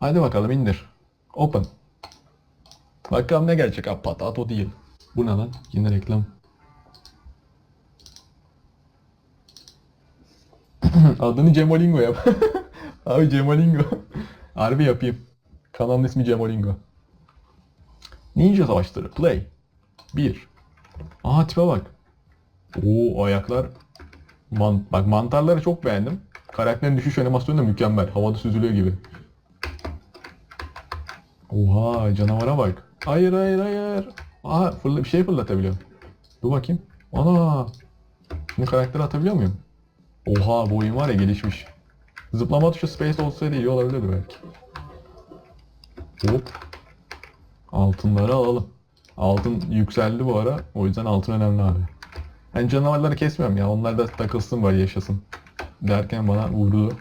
Hadi bakalım indir. Open. Bakalım ne gelecek abi patato değil. Bu ne lan? Yine reklam. Adını Cemolingo yap. abi Cemolingo. Harbi yapayım. Kanalın ismi Cemolingo. Ninja Savaşları. Play. 1. Aha tipe bak. Oo ayaklar. Man bak mantarları çok beğendim. Karakterin düşüş animasyonu da mükemmel. Havada süzülüyor gibi. Oha canavara bak. Hayır hayır hayır. Aa fırla bir şey fırlatabiliyorum. Dur bakayım. Ana. Şimdi karakteri atabiliyor muyum? Oha bu oyun var ya gelişmiş. Zıplama tuşu space olsaydı iyi olabilirdi belki. Hop. Altınları alalım. Altın yükseldi bu ara. O yüzden altın önemli abi. Ben canavarları kesmiyorum ya. Onlar da takılsın bari yaşasın. Derken bana vurdu.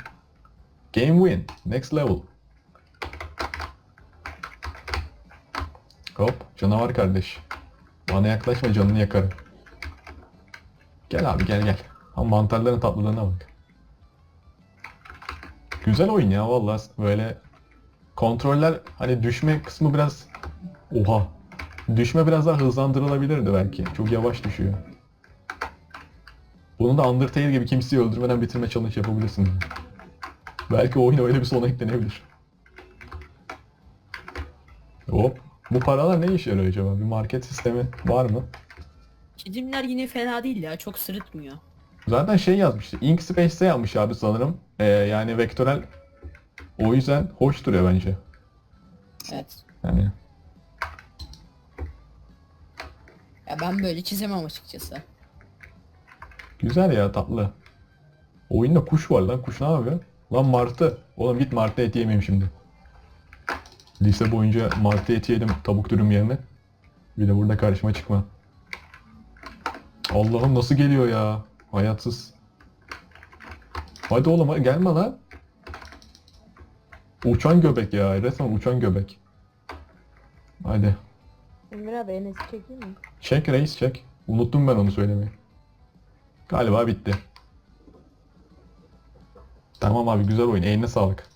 Game win. Next level. Hop. Canavar kardeş. Bana yaklaşma canını yakarım. Gel abi gel gel. Ama mantarların tatlılığına bak. Güzel oyun ya vallahi böyle kontroller hani düşme kısmı biraz oha düşme biraz daha hızlandırılabilirdi belki. Çok yavaş düşüyor. Bunu da Undertale gibi kimseyi öldürmeden bitirme challenge yapabilirsin. Belki oyuna öyle bir sona eklenebilir. Hop. Bu paralar ne işe yarıyor acaba? Bir market sistemi var mı? Çizimler yine fena değil ya çok sırıtmıyor. Zaten şey yazmıştı. Inkspace'te yapmış abi sanırım. Ee, yani vektörel o yüzden hoş duruyor bence. Evet. Yani Ya ben böyle çizemem açıkçası. güzel ya tatlı. Oyunda kuş var lan. Kuş ne yapıyor? Lan martı. Oğlum git martı eti yemeyeyim şimdi. Lise boyunca martı eti yedim tavuk dürüm yerine. Bir de burada karşıma çıkma. Allah'ım nasıl geliyor ya? Hayatsız. Hadi oğlum gelme lan. Uçan göbek ya. Resmen uçan göbek. Hadi. Emir abi Enes'i çekeyim mi? Çek reis çek. Unuttum ben onu söylemeyi. Galiba bitti. Tamam abi güzel oyun. Eline sağlık.